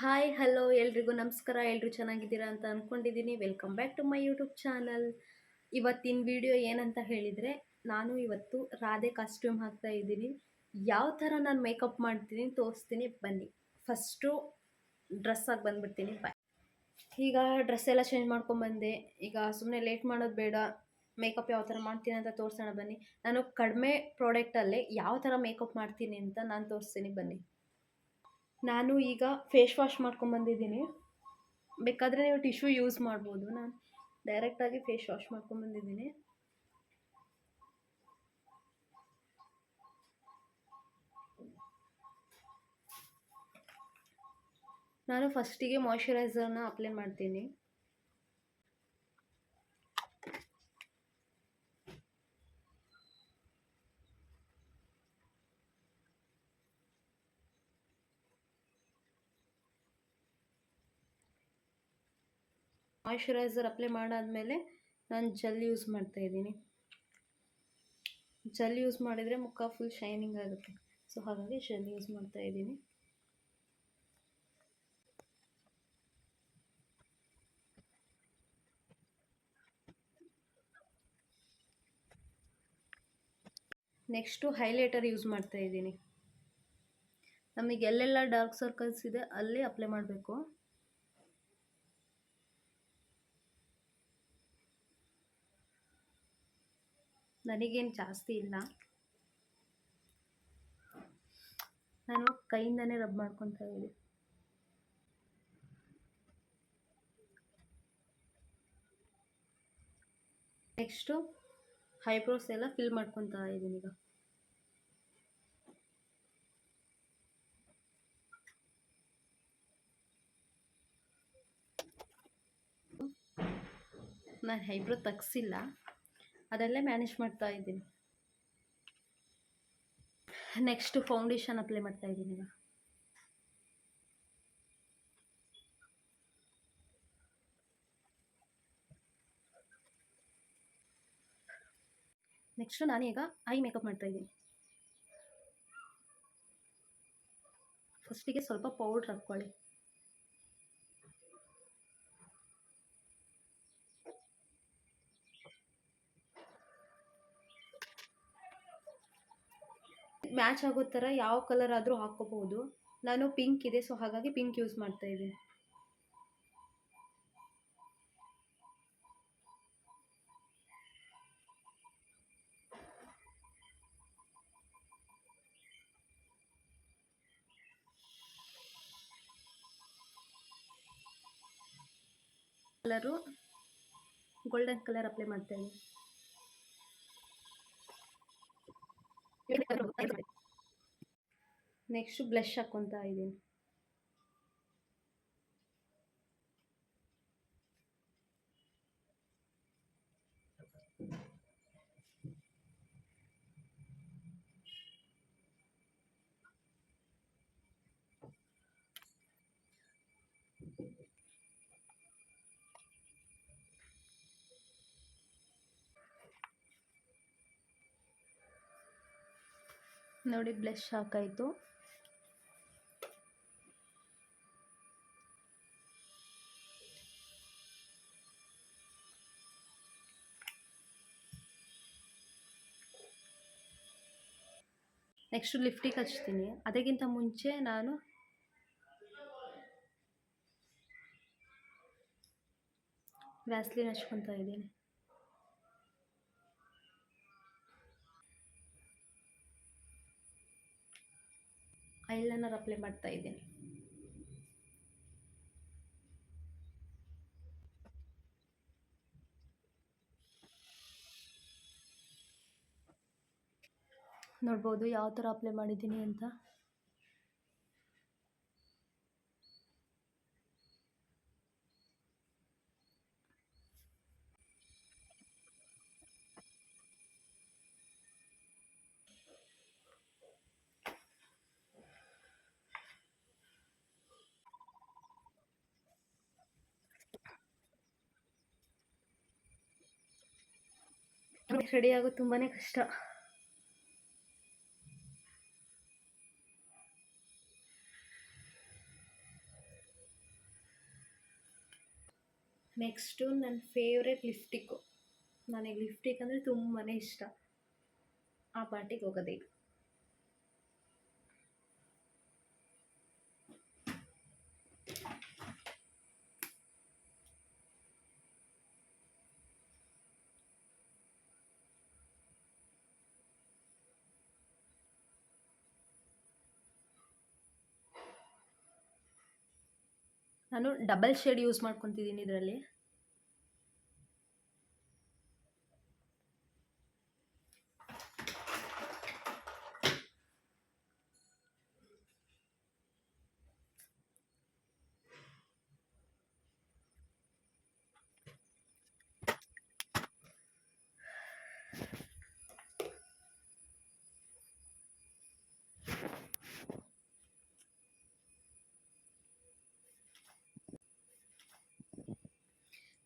Hi hello ಎಲ್ರಿಗೂ ನಮಸ್ಕಾರ. ಎಲ್ಲರೂ ಚೆನ್ನಾಗಿದ್ದೀರಾ ಅಂತ ಅಂದ್ಕೊಂಡಿದ್ದೀನಿ welcome back to my YouTube channel ಇವತ್ತಿನ ವಿಡಿಯೋ ಏನಂತ ಹೇಳಿದರೆ, ನಾನು ಇವತ್ತು ರಾಧೆ ಕಾಸ್ಟ್ಯೂಮ್ ಹಾಕ್ತಾ ಇದ್ದೀನಿ. ಯಾವ ಥರ ನಾನು ಮೇಕಪ್ ಮಾಡ್ತೀನಿ ತೋರಿಸ್ತೀನಿ. ಬನ್ನಿ. ಫಸ್ಟು ಡ್ರೆಸ್ಸಾಗಿ ಬಂದುಬಿಡ್ತೀನಿ. ಬಾಯ್ ಈಗ ಡ್ರೆಸ್ ಎಲ್ಲ ಚೇಂಜ್ ಮಾಡ್ಕೊಂಬಂದೆ ಈಗ ಸುಮ್ಮನೆ ಲೇಟ್ ಮಾಡೋದು ಬೇಡ. ಮೇಕಪ್ ಯಾವ ಥರ ಮಾಡ್ತೀನಿ ಅಂತ ತೋರಿಸೋಣ ಬನ್ನಿ. ನಾನು ಕಡಿಮೆ ಪ್ರಾಡಕ್ಟಲ್ಲೇ ಯಾವ ಥರ ಮೇಕಪ್ ಮಾಡ್ತೀನಿ ಅಂತ ನಾನು ತೋರಿಸ್ತೀನಿ. ಬನ್ನಿ. ನಾನು ಈಗ ಫೇಸ್ ವಾಶ್ ಮಾಡ್ಕೊಂಬಂದಿದ್ದೀನಿ ಬೇಕಾದರೆ ನೀವು ಟಿಶ್ಯೂ ಯೂಸ್ ಮಾಡ್ಬೋದು. ನಾನು ಡೈರೆಕ್ಟಾಗಿ ಫೇಸ್ ವಾಶ್ ಮಾಡ್ಕೊಂಬಂದಿದ್ದೀನಿ ನಾನು ಫಸ್ಟಿಗೆ ಮಾಯ್ಶ್ಚರೈಸರ್ನ ಅಪ್ಲೈ ಮಾಡ್ತೀನಿ. ಮಾಯ್ಶ್ಚರೈಸರ್ ಅಪ್ಲೈ ಮಾಡಾದಮೇಲೆ ನಾನು ಜೆಲ್ ಯೂಸ್ ಮಾಡ್ತಾ ಇದ್ದೀನಿ. ಜೆಲ್ ಯೂಸ್ ಮಾಡಿದರೆ ಮುಖ ಫುಲ್ ಶೈನಿಂಗ್ ಆಗುತ್ತೆ. ಸೊ ಹಾಗಾಗಿ ಜೆಲ್ ಯೂಸ್ ಮಾಡ್ತಾ ಇದ್ದೀನಿ. ನೆಕ್ಸ್ಟು ಹೈಲೈಟರ್ ಯೂಸ್ ಮಾಡ್ತಾ ಇದ್ದೀನಿ. ನಮಗೆ ಎಲ್ಲೆಲ್ಲ ಡಾರ್ಕ್ ಸರ್ಕಲ್ಸ್ ಇದೆ, ಅಲ್ಲಿ ಅಪ್ಲೈ ಮಾಡಬೇಕು. ನನಗೇನು ಜಾಸ್ತಿ ಇಲ್ಲ. ನಾನು ಕೈಯಿಂದನೇ ರಬ್ ಮಾಡ್ಕೊತಾ ಇದ್ದೀನಿ. ನೆಕ್ಸ್ಟು ಹೈಬ್ರೋಸ್ ಎಲ್ಲ ಫಿಲ್ ಮಾಡ್ಕೊತಾ ಇದ್ದೀನಿ ಈಗ. ನಾನು ಹೈಬ್ರೋ ತೆಗ್ಸಿಲ್ಲ. ಅದಲ್ಲೇ ಮ್ಯಾನೇಜ್ ಮಾಡ್ತಾ ಇದ್ದೀನಿ. ನೆಕ್ಸ್ಟು ಫೌಂಡೇಶನ್ ಅಪ್ಲೈ ಮಾಡ್ತಾ ಇದ್ದೀನಿ ಈಗ ನೆಕ್ಸ್ಟು ನಾನೀಗ ಐ ಮೇಕಪ್ ಮಾಡ್ತಾ ಇದ್ದೀನಿ. ಫಸ್ಟಿಗೆ ಸ್ವಲ್ಪ ಪೌಡ್ರ್ ಹಾಕ್ಕೊಳ್ಳಿ. ಮ್ಯಾಚ್ ಆಗೋ ಥರ ಯಾವ ಕಲರ್ ಆದರೂ ಹಾಕ್ಕೋಬಹುದು ನಾನು ಪಿಂಕ್ ಇದೆ ಸೊ ಹಾಗಾಗಿ ಪಿಂಕ್ ಯೂಸ್ ಮಾಡ್ತಾ ಇದ್ದೀನಿ. ಕಲರು ಗೋಲ್ಡನ್ ಕಲರ್ ಅಪ್ಲೈ ಮಾಡ್ತಾ ಇದ್ದೀನಿ. ನೆಕ್ಸ್ಟು ಬ್ಲಷ್ ಹಾಕ್ಕೊತಾ ಇದ್ದೀನಿ. ನೋಡಿ ಬ್ಲಷ್ ಹಾಕಾಯಿತು. ನೆಕ್ಸ್ಟು ಲಿಫ್ಟಿಗೆ ಹಚ್ತೀನಿ ಅದಕ್ಕಿಂತ ಮುಂಚೆ ನಾನು ವ್ಯಾಸ್ಲಿನ್ ಹಚ್ಕೊತಾ ಇದ್ದೀನಿ. ಐಲೈನರ್ ಅಪ್ಲೈ ಮಾಡ್ತಾ ಇದ್ದೀನಿ. ನೋಡ್ಬೋದು ಯಾವ ಥರ ಅಪ್ಲೈ ಮಾಡಿದ್ದೀನಿ ಅಂತ. ರೆಡಿ ಆಗೋದು ತುಂಬಾ ಕಷ್ಟ. ನೆಕ್ಸ್ಟು ನನ್ನ ಫೇವ್ರೆಟ್ ಲಿಫ್ಟಿಕ್ಕು ನನಗೆ ಲಿಫ್ಟಿಕ್ ಅಂದರೆ ತುಂಬಾ ಇಷ್ಟ. ಆ ಪಾರ್ಟಿಗೆ ಹೋಗೋದೇ ನಾನು ಡಬಲ್ ಶೇಡ್ ಯೂಸ್ ಮಾಡ್ಕೊತಿದ್ದೀನಿ ಇದರಲ್ಲಿ.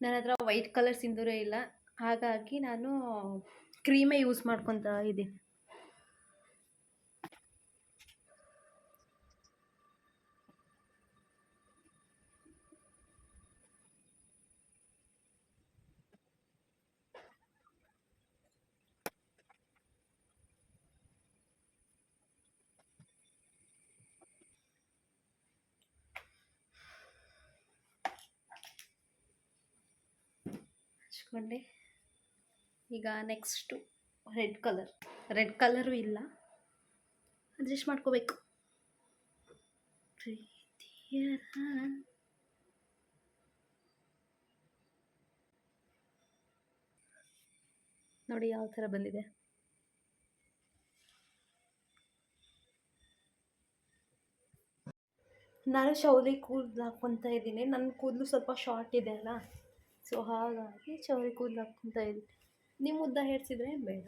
ನನ್ನ ಹತ್ರ ವೈಟ್ ಕಲರ್ ಸಿಂಧೂರ ಇಲ್ಲ. ಹಾಗಾಗಿ ನಾನು ಕ್ರೀಮೇ ಯೂಸ್ ಮಾಡ್ಕೊತಾ ಇದ್ದೀನಿ. ಹಚ್ಕೊಂಡೆ. ಈಗ next red colour red colour ಇಲ್ಲ. ಅಡ್ಜಸ್ಟ್ ಮಾಡ್ಕೋಬೇಕು. ನೋಡಿ ಯಾವ ಥರ ಬಂದಿದೆ. ನಾನು ಶೌಲಿ ಕೂದಲು ಹಾಕ್ಕೊತಾ ಇದ್ದೀನಿ. ನನ್ನ ಕೂದಲು ಸ್ವಲ್ಪ ಶಾರ್ಟ್ ಇದೆ ಅಲ್ಲ? ಸೊ ಹಾಗಾಗಿ ಚೌರಿ ಕೂದಲು ಹಾಕ್ಕೊತ ಇದ್ದೀನಿ ನಿಮ್ಮ ಉದ್ದ ಹೇರ್ಸಿದ್ರೆ ಬೇಡ.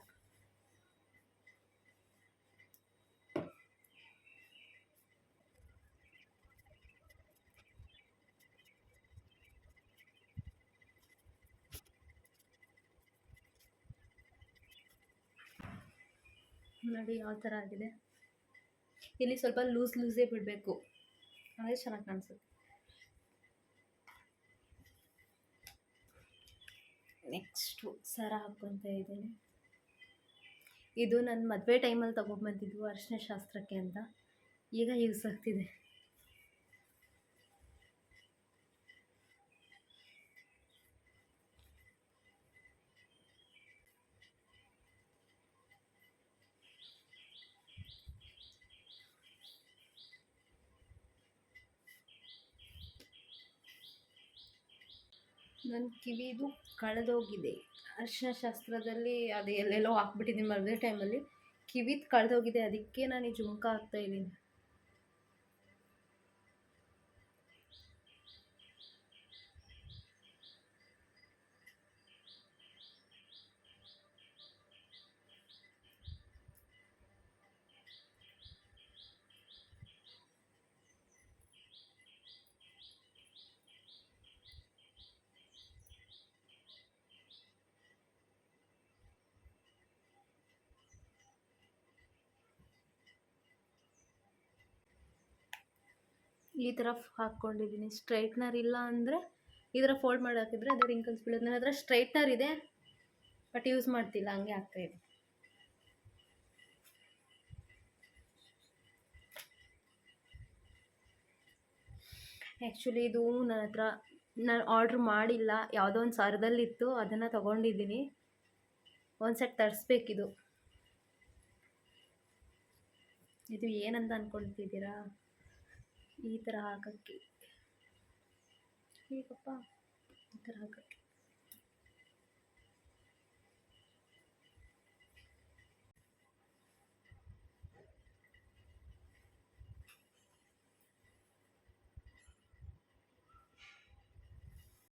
ನೋಡಿ ಯಾವ ಥರ ಆಗಿದೆ. ಇಲ್ಲಿ ಸ್ವಲ್ಪ ಲೂಸ್ ಲೂಸೇ ಬಿಡಬೇಕು. ಅದೇ ಚೆನ್ನಾಗಿ ಕಾಣಿಸುತ್ತೆ. ನೆಕ್ಸ್ಟು ಸರ ಹಾಕ್ಕೊತ ಇದ್ದೀನಿ. ಇದು ನನ್ನ ಮದುವೆ ಟೈಮಲ್ಲಿ ತೊಗೊಂಬಂದಿದ್ದು ಅರಿಶಿನ ಶಾಸ್ತ್ರಕ್ಕೆ ಅಂತ. ಈಗ ಯೂಸ್ ಆಗ್ತಿದೆ. ನನ್ನ ಕಿವಿದು ಕಳೆದೋಗಿದೆ. ಅರಿಶಿನ ಶಾಸ್ತ್ರದಲ್ಲಿ ಅದು ಎಲ್ಲೆಲ್ಲೋ ಹಾಕ್ಬಿಟ್ಟಿದ್ದೀನಿ ಮದುವೆ ಟೈಮಲ್ಲಿ ಕಿವಿದು ಕಳೆದೋಗಿದೆ, ಅದಕ್ಕೆ ನಾನು ಈ ಜುಮ್ಕ ಹಾಕ್ತಾಯಿದ್ದೀನಿ ಈ ಥರ ಹಾಕ್ಕೊಂಡಿದ್ದೀನಿ. ಸ್ಟ್ರೈಟ್ನರ್ ಇಲ್ಲ ಅಂದರೆ ಈ ಥರ ಫೋಲ್ಡ್ ಮಾಡಿ ಹಾಕಿದ್ರೆ ಅದು ರಿಂಕಲ್ಸ್ ಬೀಳೋದು ನನ್ನ ಹತ್ರ ಸ್ಟ್ರೈಟ್ನರ್ ಇದೆ, ಬಟ್ ಯೂಸ್ ಮಾಡ್ತಿಲ್ಲ, ಹಂಗೆ ಆಗ್ತಾಯಿದೆ ಆ್ಯಕ್ಚುಲಿ ಇದು ನನ್ನ ಹತ್ರ ನಾನು ಆರ್ಡ್ರ್ ಮಾಡಿಲ್ಲ. ಯಾವುದೋ ಒಂದು ಸರದಲ್ಲಿತ್ತು, ಅದನ್ನು ತೊಗೊಂಡಿದ್ದೀನಿ. ಒಂದು ಸೆಟ್ ತರಿಸ್ಬೇಕಿದು. ಇದು ಏನಂತ ಅಂದ್ಕೊಳ್ತಿದ್ದೀರಾ ಈ ಥರ ಹಾಕೋಕ್ಕೆ ಹೇಗಪ್ಪ ಈ ಥರ ಹಾಕೋಕ್ಕೆ